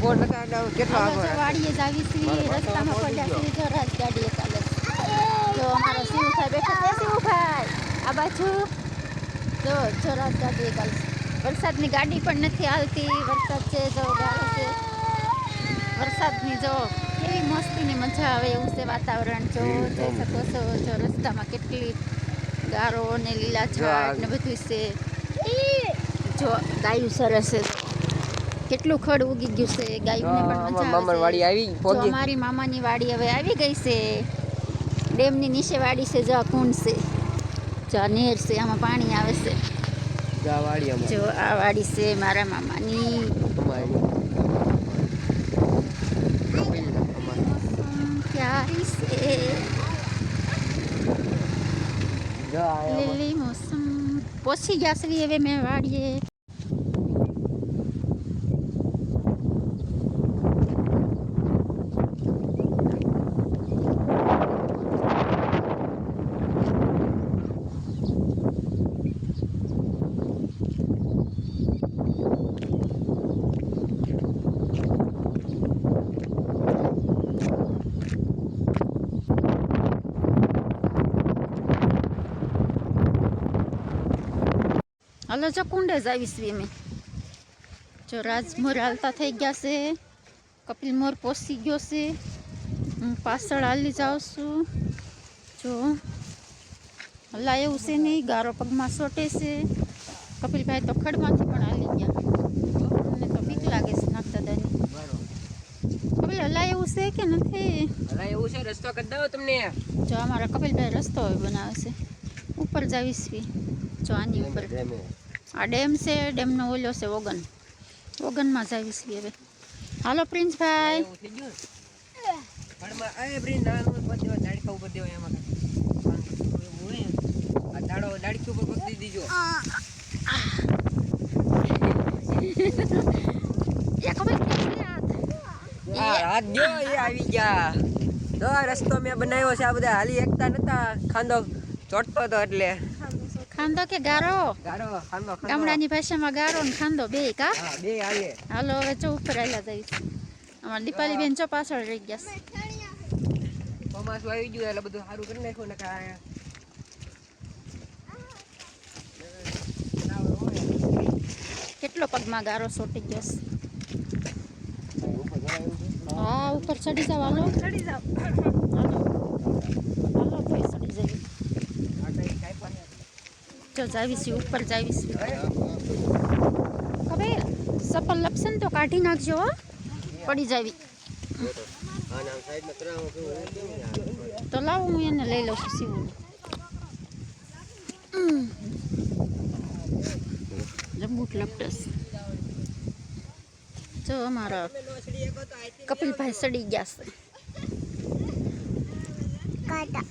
Phone નતા એટલે આગળ વાડીએ જ આવી છીએ રસ્તામાં પડ્યા. છીએ જો રાજગાડીએ ચાલે. જો અમારો બેઠો છે શિવભાઈ આ બાજુ. જો જો રાજગાડીએ ચાલે વરસાદની ગાડી પણ નથી આવતી વરસાદ છે જો ગાળો છે. વરસાદની જો કેવી મસ્તીની મજા આવે એવું છે વાતાવરણ. જો જોઈ શકો છો જો રસ્તામાં કેટલી ગારો ને લીલા ઝાડ ને બધું છે. જો ગાયું સરસ છે. કેટલું ખડ ઉગી ગયું છે ગાયુંને પણ મજા મામા વાડી આવી પહોંચી અમારી મામાની વાડી હવે આવી ગઈ છે. ડેમની નીચે વાડી છે જો કુંડ છે. જો નેર છે આમાં પાણી આવે છે. જા આ વાડી છે મારા મામાની. પ્યારી છે. લીલી મોસમ. પહોંચી ગયા છે હવે મેં વાડીએ. હલો જો કુંડે જ આવીશ અમે. જો રાજમોર હાલતા થઈ ગયા છે કપિલ મોર પોસી ગયો છે હું પાછળ હાલી જાઉં છું. જો હલા એવું છે નહીં ગારો પગમાં સોટે છે. કપિલભાઈ તો ખડમાંથી પણ હાલી ગયા. મને તો બીક લાગે છે નાખતા દાની કપિલ હલા એવું છે કે નથી? હલા એવું છે રસ્તો કરી દઉં તમને. જો અમારા કપિલભાઈ રસ્તો બનાવે છે. ઉપર જ આવીશ જો આની ઉપર. આ ડેમ છે ડેમનો ઓલો છે ઓગન ઓગનમાં જ આવી છીએ હવે. હાલો પ્રિન્સભાઈ રસ્તો મેં બનાવ્યો છે આ બધા હાલી એકતા નતા. ખાંદો ચોટતો હતો એટલે. ખાંદો કે ગારો? ગારો ખાંદો ગામડાની ભાષામાં ગારો ને ખાંદો બે કા? હા બે આવે હાલો હવે ચો ઉપર આવેલા જઈશ. અમારા દીપાલી બેન ચો પાછળ રહી ગયા છે. ચોમાસું આવી ગયું એટલે બધું સારું કરી નાખ્યું ને કાંઈ કેટલો પગમાં ગારો સોટી ગયો છે? હા ઉપર ચડી જાવ હાલો. ચડી જાવ. હાલો. જો જાવીશી ઉપર જાવીશી. હવે સપલ લપશે ને તો કાઢી નાખજો હો. પડી જાવી. તો લાવો હું એને લઈ લઉં છું સીવું જંબુટ લપટસ. જો અમારા કપિલભાઈ સડી ગયા છે. કાટા